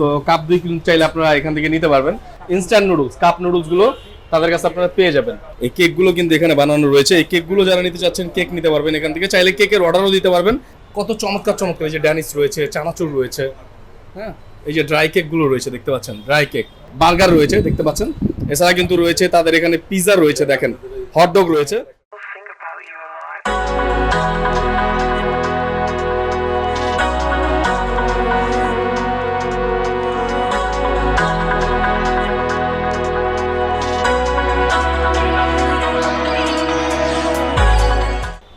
তো কাপ দুই কিলো চাইলে আপনারা এখান থেকে নিতে পারবেন। ইনস্ট্যান্ট নুডলস কাপ নুডলসগুলো তাদের কাছে আপনারা পেয়ে যাবেন। এই কেকগুলো কিন্তু এখানে বানানো রয়েছে। এই কেকগুলো যারা নিতে চাচ্ছেন কেক নিতে পারবেন এখান থেকে। চাইলে কেকের অর্ডারও দিতে পারবেন। কত চমৎকার চমৎকার। এই যে ড্যানিস রয়েছে, চানাচুর রয়েছে হ্যাঁ? এই যে ড্রাই কেকগুলো রয়েছে, দেখতে পাচ্ছেন? ড্রাই কেক বার্গার রয়েছে, দেখতে পাচ্ছেন? এছাড়া কিন্তু রয়েছে তাদের এখানে পিৎজা রয়েছে, দেখেন। হটডগ রয়েছে।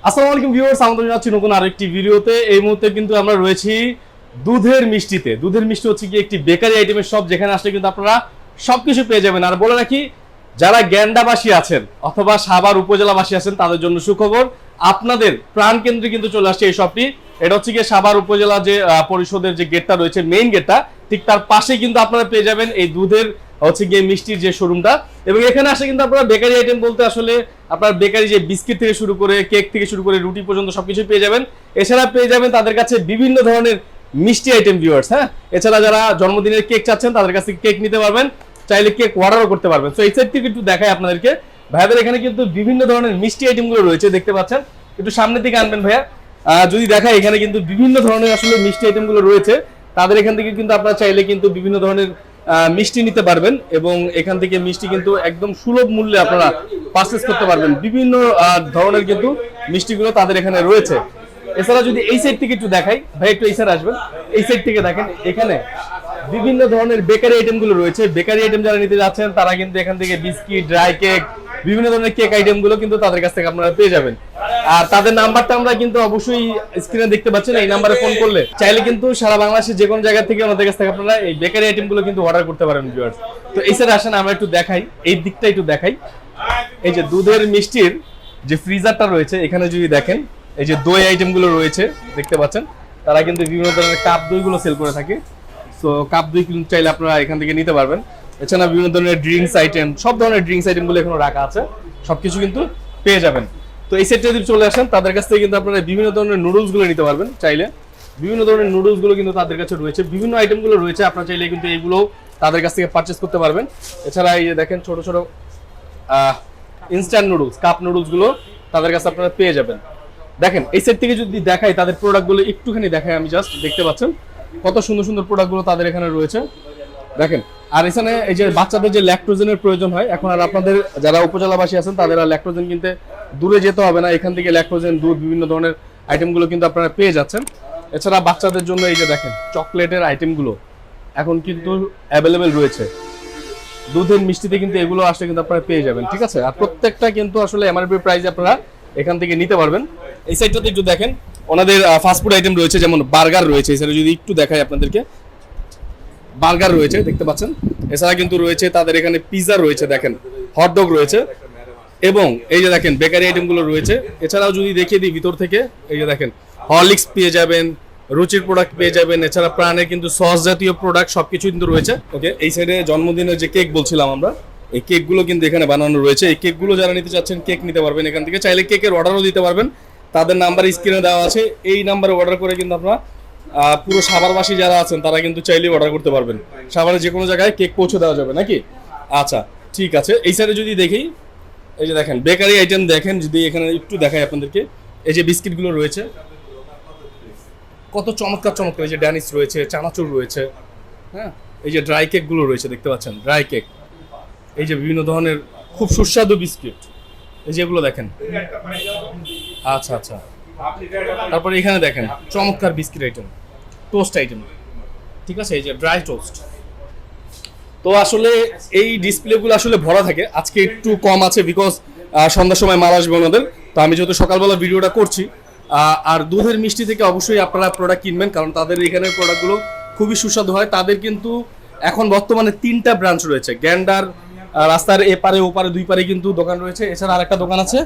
আসসালামু আলাইকুম ভিউয়ার্স আমাদের জানাচ্ছি নতুন আরেকটি ভিডিওতে। এই মুহূর্তে কিন্তু আমরা রয়েছি দুধের মিষ্টিতে। দুধের মিষ্টি হচ্ছে কি একটি বেকারি আইটেমের সব যেখানে আসলে কিন্তু আপনারা সবকিছু পেয়ে যাবেন। আর বলে রাখি, যারা গ্যান্ডাবাসী আছেন অথবা সাভার উপজেলাবাসী আছেন, তাদের জন্য সুখবর, আপনাদের প্রাণ কেন্দ্রে কিন্তু চলে আসছে এই শপটি এটা হচ্ছে গিয়ে সাভার উপজেলা যে পরিষদের যে গেটটা রয়েছে মেইন গেটটা ঠিক তার পাশে কিন্তু আপনারা পেয়ে যাবেন এই দুধের হচ্ছে গিয়ে মিষ্টির যে শোরুমটা এবং এখানে আসে কিন্তু আপনারা বেকারি আইটেম বলতে আসলে আপনার বেকারি যে বিস্কিট থেকে শুরু করে কেক থেকে শুরু করে রুটি পর্যন্ত সবকিছু পেয়ে যাবেন। এছাড়া পেয়ে যাবেন তাদের কাছে বিভিন্ন ধরনের মিষ্টি আইটেম ভিউয়ার্স হ্যাঁ? এছাড়া যারা জন্মদিনের কেক চাচ্ছেন, তাদের কাছে কেক নিতে পারবেন। চাইলে কেক অর্ডারও করতে পারবেন। তো এই সাইড থেকে একটু দেখায় আপনাদেরকে। ভাইয়াদের এখানে কিন্তু বিভিন্ন ধরনের মিষ্টি আইটেমগুলো রয়েছে, দেখতে পাচ্ছেন। একটু সামনের দিকে আনবেন ভাইয়া। যদি দেখাই, এখানে কিন্তু বিভিন্ন ধরনের আসলে মিষ্টি আইটেমগুলো রয়েছে। তাদের এখান থেকে কিন্তু আপনারা চাইলে কিন্তু বিভিন্ন ধরনের মিষ্টি নিতে পারবেন এবং এখান থেকে মিষ্টি কিন্তু একদম সুলভ মূল্যে আপনারা পারচেস করতে পারবেন। বিভিন্ন ধরনের কিন্তু মিষ্টিগুলো তাদের এখানে রয়েছে। এছাড়া যদি এই সাইড থেকে একটু দেখাই, ভাই একটু এই সাইড আসবেন। এই সাইড থেকে দেখেন, এখানে বিভিন্ন ধরনের বেকারি আইটেমগুলো রয়েছে। বেকারি আইটেম যারা নিতে যাচ্ছেন, তারা কিন্তু এখান থেকে বিস্কিট ড্রাই কেক বিভিন্ন ধরনের কেক আইটেমগুলো কিন্তু তাদের কাছ থেকে আপনারা পেয়ে যাবেন। আর তাদের নাম্বারটা আমরা কিন্তু অবশ্যই স্ক্রিনে দেখতে পাচ্ছেন, এই নাম্বারে ফোন করলে। চাইলে কিন্তু সারা বাংলাদেশের যে কোনো জায়গা থেকে আমাদের কাছ থেকে আপনারা এই বেকারি আইটেমগুলো কিন্তু অর্ডার করতে পারেন ভিউয়ার্স তো এই সাইড আসেন, আমরা একটু দেখাই। এই দিকটা একটু দেখাই। এই যে দুধের মিষ্টির যে ফ্রিজারটা রয়েছে, এখানে যদি দেখেন, এই যে দই আইটেমগুলো রয়েছে, দেখতে পাচ্ছেন, তারা কিন্তু বিভিন্ন ধরনের কাপ দই গুলো সেল করে থাকে। সো কাপ দই কিন্তু চাইলে আপনারা এখান থেকে নিতে পারবেন। এছাড়া বিভিন্ন ধরনের ড্রিঙ্কস আইটেম সব ধরনের ড্রিঙ্কস আইটেমগুলো এখানে রাখা আছে। সবকিছু কিন্তু পেয়ে যাবেন। তো এই সেটটা যদি চলে আসেন, তাদের কাছ থেকে কিন্তু আপনারা বিভিন্ন ধরনের নুডলসগুলো নিতে পারবেন চাইলে। বিভিন্ন ধরনের নুডলসগুলো কিন্তু তাদের কাছে রয়েছে। বিভিন্ন আইটেমগুলো রয়েছে, আপনারা চাইলে কিন্তু এইগুলো তাদের কাছ থেকে পারচেস করতে পারবেন। এছাড়া এই যে দেখেন, ছোট ছোট ইনস্ট্যান্ট নুডলস কাপ নুডলসগুলো তাদের কাছে আপনারা পেয়ে যাবেন। দেখেন, এই সেট থেকে যদি দেখাই, তাদের প্রোডাক্টগুলো একটুখানি দেখাই আমি জাস্ট দেখতে পাচ্ছেন। কত সুন্দর সুন্দর প্রোডাক্টগুলো তাদের এখানে রয়েছে। দেখেন, আর এখানে এই যে বাচ্চাদের যে ল্যাকটোজেনের প্রয়োজন হয়, এখন আর আপনাদের যারা উপজেলাবাসী আছেন, তাদের আর ল্যাকটোজেন কিনতে দূরে যেতে হবে না, এখান থেকে ল্যাকটোজেন, দুধ, বিভিন্ন ধরনের আইটেমগুলো কিন্তু আপনারা পেয়ে যাচ্ছেন। এছাড়া বাচ্চাদের জন্য এই যে দেখেন, চকলেটের আইটেমগুলো এখন কিন্তু অ্যাভেলেবেল রয়েছে। দুধের মিষ্টিতে কিন্তু এগুলো আসলে কিন্তু আপনারা পেয়ে যাবেন, ঠিক আছে? আর প্রত্যেকটা কিন্তু আসলে এমআরপি প্রাইস আপনারা এখান থেকে নিতে পারবেন। এই সাইডটাতে একটু দেখেন, ওনাদের ফাস্টফুড আইটেম রয়েছে, যেমন বার্গার রয়েছে। এছাড়া যদি একটু দেখাই আপনাদেরকে, বার্গার রয়েছে, দেখতে পাচ্ছেন? এছাড়া কিন্তু রয়েছে, তাদের এখানে পিৎজা রয়েছে, দেখেন। হটডগ রয়েছে। এবং এই যে দেখেন বেকারি আইটেমগুলো রয়েছে, এছাড়াও যদি দেখিয়ে দিই ভিতর থেকে, এই যে দেখেন, হরলিক্স পেয়ে যাবেন, রুচির প্রোডাক্ট পেয়ে যাবেন, এছাড়া প্রাণের কিন্তু সস জাতীয় প্রোডাক্ট সবকিছু কিন্তু রয়েছে। ওকে এই সাইডে জন্মদিনের যে কেক বলছিলাম আমরা, এই কেকগুলো কিন্তু এখানে বানানো রয়েছে। এই কেকগুলো যারা নিতে চাচ্ছেন কেক নিতে পারবেন এখান থেকে। চাইলে কেকের অর্ডারও দিতে পারবেন। তাদের নাম্বার স্ক্রিনে দেওয়া আছে। এই নাম্বারে অর্ডার করে কিন্তু আপনারা পুরো সাভারবাসী যারা আছেন, তারা কিন্তু চাইলেই অর্ডার করতে পারবেন। সাভারে যে কোনো জায়গায় কেক পৌঁছে দেওয়া যাবে, নাকি? আচ্ছা ঠিক আছে। এই সাইডে যদি দেখি এই যে দেখেন বেকারি আইটেম দেখেন, যদি এখানে একটু দেখাই আপনাদেরকে, এই যে বিস্কিটগুলো রয়েছে। কত চমৎকার চমৎকার, এই যে ড্যানিস রয়েছে, চানাচুর রয়েছে হ্যাঁ? এই যে ড্রাই কেকগুলো রয়েছে, দেখতে পাচ্ছেন ড্রাই কেক এই যে বিভিন্ন ধরনের খুব সুস্বাদু বিস্কিট। এই যে এগুলো দেখেন। আচ্ছা আচ্ছা। তারপরে এখানে দেখেন, চমৎকার বিস্কিট আইটেম টোস্ট আইটেম ঠিক আছে? এই যে ড্রাই টোস্ট তো আসলে এই ডিসপ্লেগুলো আসলে ভরা থাকে। আজকে একটু কম আছে বিকজ সন্ধ্যার সময় মাল আসবে ওনাদের। তো আমি যেহেতু সকালবেলা ভিডিওটা করছি আর দুধের মিষ্টি থেকে অবশ্যই আপনারা প্রোডাক্ট কিনবেন, কারণ তাদের এখানের প্রোডাক্টগুলো খুবই সুস্বাদু হয়। তাদের কিন্তু এখন বর্তমানে তিনটা ব্রাঞ্চ রয়েছে। গ্যান্ডার রাস্তার এপারে ওপারে দুই পারে কিন্তু দোকান রয়েছে। এছাড়া আরেকটা দোকান আছে।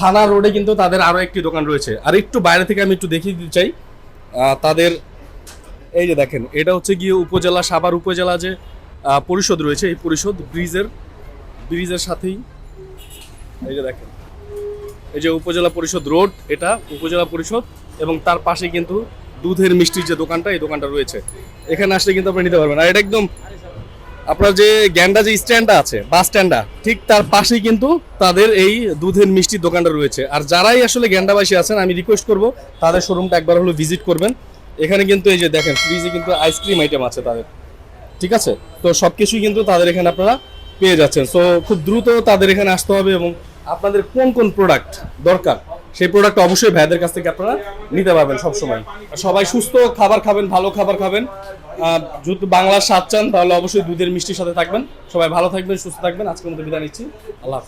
থানা রোডে কিন্তু তাদের আরও একটি দোকান রয়েছে। আর একটু বাইরে থেকে আমি একটু দেখিয়ে দিতে চাই। তাদের, এই যে দেখেন, এটা হচ্ছে গিয়ে উপজেলা, সাভার উপজেলা যে পরিষদ রয়েছে, এই পরিষদ ব্রিজের ব্রিজের সাথেই, এই যে দেখেন, এই যে উপজেলা পরিষদ রোড, এটা উপজেলা পরিষদ এবং তার পাশে কিন্তু দুধের মিষ্টির যে দোকানটা, এই দোকানটা রয়েছে। এখানে আসলে কিন্তু আপনি নিতে পারবেন। আর এটা একদম, আপনার যে গ্যান্ডা যে স্ট্যান্ডটা আছে, বাস স্ট্যান্ডটা, ঠিক তার পাশেই কিন্তু তাদের এই দুধের মিষ্টির দোকানটা রয়েছে। আর যারাই আসলে গ্যান্ডাবাসী আছেন, আমি রিকোয়েস্ট করব, তাদের শোরুমটা একবার হলো ভিজিট করবেন। এখানে কিন্তু এই যে দেখেন ফ্রিজে কিন্তু আইসক্রিম আইটেম আছে তাদের। ঠিক আছে? তো সব কিছুই কিন্তু তাদের এখানে আপনারা পেয়ে যাচ্ছেন। সো খুব দ্রুত তাদের এখানে আসতে হবে এবং আপনাদের কোন কোন প্রোডাক্ট দরকার, সেই প্রোডাক্ট অবশ্যই ভাইদের কাছ থেকে আপনারা নিতে পারবেন সবসময়। সবাই সুস্থ, খাবার খাবেন, ভালো খাবার খাবেন। যদি বাংলার স্বাদ চান, তাহলে অবশ্যই দুধের মিষ্টির সাথে থাকবেন। সবাই ভালো থাকবেন, সুস্থ থাকবেন। আজকের মধ্যে বিদায় নিচ্ছি। আল্লাহ হাফেজ।